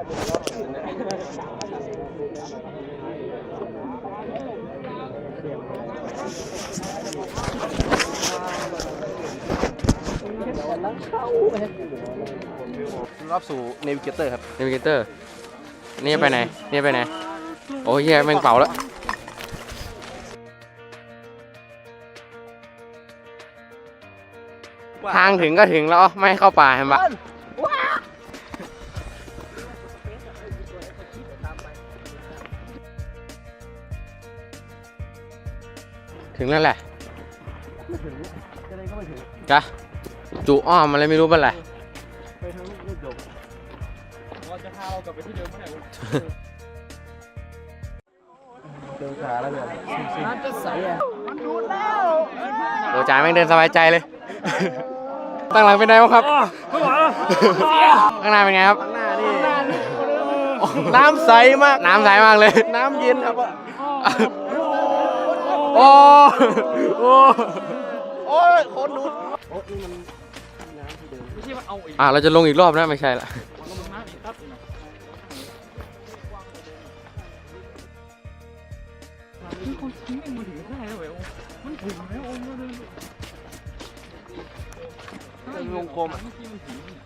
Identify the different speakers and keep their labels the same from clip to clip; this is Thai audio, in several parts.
Speaker 1: รอบสู่เนวิเกเตอร์ครับ
Speaker 2: เนวิเกเตอร์นี่ไปไหนนี่ไปไหน โอ้ยเหี้ยแม่งเป่าแล้วทางถึงก็ถึงแล้ว ไม่ให้เข้าป่าเห็นปะ ถึงแล้วแหละกะจูอ้อมอะไรไม่รู้เป็นไร
Speaker 1: เดินขาแล้วเนี่ย
Speaker 2: โอ้จ่ายแม่งเดินสบายใจเลย ตั้งหลังเป็นไงบ้างครับข้างหน้าเป็นไงครับ
Speaker 1: ข้างหน้านี่น้ำใสมาก
Speaker 2: น้ำใสมากเลย
Speaker 1: น้ำเย็นครับ
Speaker 2: โอ้โอ้
Speaker 1: โอ้ยคนดู
Speaker 2: อะเราจะลงอีกรอบนะไม่ใช่ละ
Speaker 1: เป็นวงกลม
Speaker 2: โอ้ถึง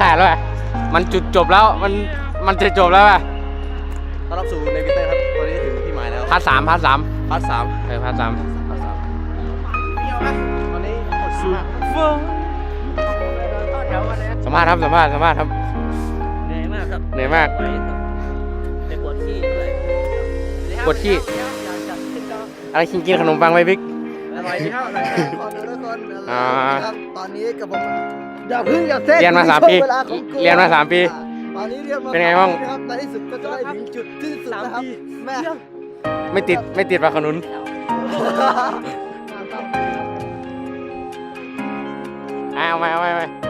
Speaker 2: ขาดแล้วอะมันจุดจบแล้วมันมันจะจบแล้วอะ
Speaker 1: ต้อนรับสู่เนวิเกเตอร์ครับตอนนี้ถึงที่หมายแล้ว
Speaker 2: พาร์ทสามพาร์ทสาม
Speaker 1: พาร์ทสาม
Speaker 2: เออพาร์ทสาม
Speaker 1: พาร์ทสามตอนนี้หมดสูง
Speaker 2: สัมภาษณ์ครับสัมภาษณ์สัมภาษณ์ครับ
Speaker 3: เหนื่อยมากครับ
Speaker 2: เหนื่อยมาก
Speaker 3: ไปครับไปปวดขี้ด้วย
Speaker 2: ปวดขี้
Speaker 3: อยากจัดขึ้นก็
Speaker 2: อะไรกินกินขนมปังไหมบิ๊ก
Speaker 1: อร่อยดีครับอร่อยดีขอดูทุกคน
Speaker 2: อ่า
Speaker 1: ครับตอนนี้กับผม อย่าเพึ่งอย่าเซ่
Speaker 2: เรียนมาสามปี
Speaker 1: เวลาของกู
Speaker 2: เรียนมาสามปี
Speaker 1: ตอนนี้เรียนมา
Speaker 2: เป็นไงบ้าง
Speaker 1: สมปีนะครับในที่สุดก็จะได้ถึงจุดที่สุดนะครับแม่
Speaker 2: ไม่ติดไม่ติดปลาขนุนอะเอาไหมเอาไหมเอาไหม
Speaker 1: เอา